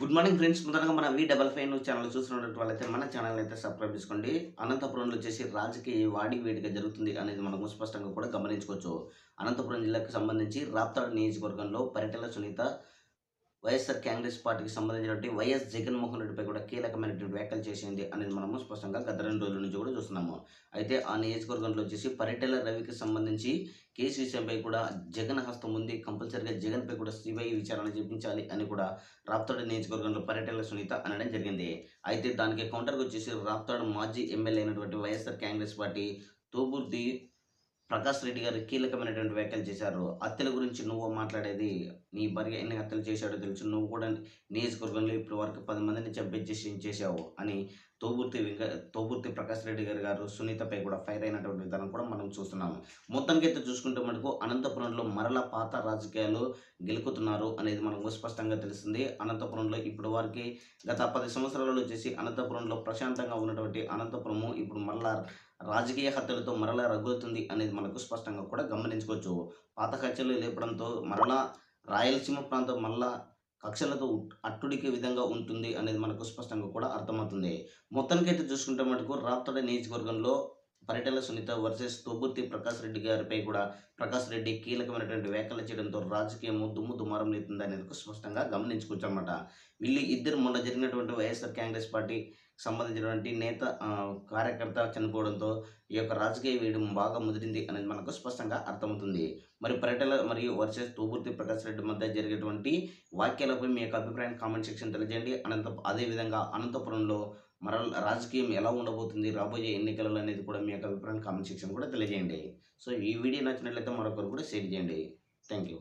Good morning friends. ముందరగా మన వి double five channel చూస్తున్నటువంటి వాళ్ళైతే మన ఛానల్ అయితే సబ్స్క్రైబ్ చేసుకోండి. అనంతపురంలో వచ్చేసి రాజకీయ వాడి వేడిగా జరుగుతుంది అనేది మనము స్పష్టంగా కూడా గమనించుకోవచ్చు. అనంతపురం జిల్లాకు సంబంధించి రాప్తాడు నియోజకవర్గంలో పర్యటన సునీత వైఎస్ఆర్ కాంగ్రెస్ పార్టీకి సంబంధించినటువంటి వైఎస్ జగన్మోహన్ రెడ్డిపై కూడా కీలకమైనటువంటి వ్యాఖ్యలు చేసింది అనేది మనము స్పష్టంగా గత రెండు రోజుల నుంచి కూడా చూస్తున్నాము. అయితే ఆ నియోజకవర్గంలో వచ్చేసి పర్యటన రవికి సంబంధించి కేసు విషయంపై కూడా జగన్ హస్తం ఉంది. కంపల్సరిగా జగన్పై కూడా సిబిఐ విచారణ చేపించాలి అని కూడా రాప్తాడు నియోజకవర్గంలో పర్యటన సునీత అనడం జరిగింది. అయితే దానికి కౌంటర్గా వచ్చేసి రాప్తాడు మాజీ ఎమ్మెల్యే అయినటువంటి YSR Congress party Thopudurthi Prakash Reddy గారు కీలకమైనటువంటి వ్యాఖ్యలు చేశారు. హత్యల గురించి నువ్వు మాట్లాడేది నీ భార్య ఎన్ని హత్యలు చేశాడో తెలుసు. నువ్వు కూడా నియోజకవర్గంలో ఇప్పటి వరకు పది మందిని చంపించేసి చేశావు అని తోబుర్తి వెంక తోబుర్తి ప్రకాష్ రెడ్డి గారు గారు సునీతపై కూడా ఫైర్ అయినటువంటి విధానం కూడా మనం చూస్తున్నాము. మొత్తానికైతే చూసుకుంటే మనకు అనంతపురంలో మరల పాత రాజకీయాలు గెలుకుతున్నారు అనేది మనకు స్పష్టంగా తెలిసింది అనంతపురంలో ఇప్పటి వరకు గత పది సంవత్సరాలలో వచ్చేసి అనంతపురంలో ప్రశాంతంగా ఉన్నటువంటి అనంతపురము ఇప్పుడు మరలా రాజకీయ హత్యలతో మరలా రగులుతుంది అనేది మనకు స్పష్టంగా కూడా గమనించుకోవచ్చు. పాత కక్షలు లేపడంతో మరలా రాయలసీమ ప్రాంతం మళ్ళా కక్షలతో అట్టుడికి అట్టుడికే విధంగా ఉంటుంది అనేది మనకు స్పష్టంగా కూడా అర్థమవుతుంది. మొత్తానికైతే చూసుకుంటే మటుకు రాప్తడ నియోజకవర్గంలో పర్యటన సునీత వర్సెస్ తోబుర్తి ప్రకాష్ రెడ్డి గారిపై కూడా ప్రకాష్ రెడ్డి కీలకమైనటువంటి వ్యాఖ్యలు చేయడంతో రాజకీయము దుమ్ము దుమారం లేతుంది అనేది స్పష్టంగా గమనించుకోవచ్చు అనమాట వీళ్ళు ఇద్దరు మొన్న జరిగినటువంటి వైఎస్ఆర్ కాంగ్రెస్ పార్టీ సంబంధించినటువంటి నేత కార్యకర్త చనిపోవడంతో ఈ యొక్క రాజకీయ వేయడం బాగా ముదిరింది అనేది మనకు స్పష్టంగా అర్థమవుతుంది. మరి పర్యటన మరియు వర్సెస్ తోబుర్తి ప్రకాష్ రెడ్డి మధ్య జరిగేటువంటి వాక్యాలపై మీ యొక్క అభిప్రాయం కామెంట్ సెక్షన్ తెలియజేయండి. అనంత అదేవిధంగా అనంతపురంలో మరల రాజకీయం ఎలా ఉండబోతుంది రాబోయే ఎన్నికలలో అనేది కూడా మీ యొక్క అభిప్రాయం కామెంట్ సెక్షన్ కూడా తెలియజేయండి. సో ఈ వీడియో నచ్చినట్లయితే మరొకరు కూడా షేర్ చేయండి. Thank you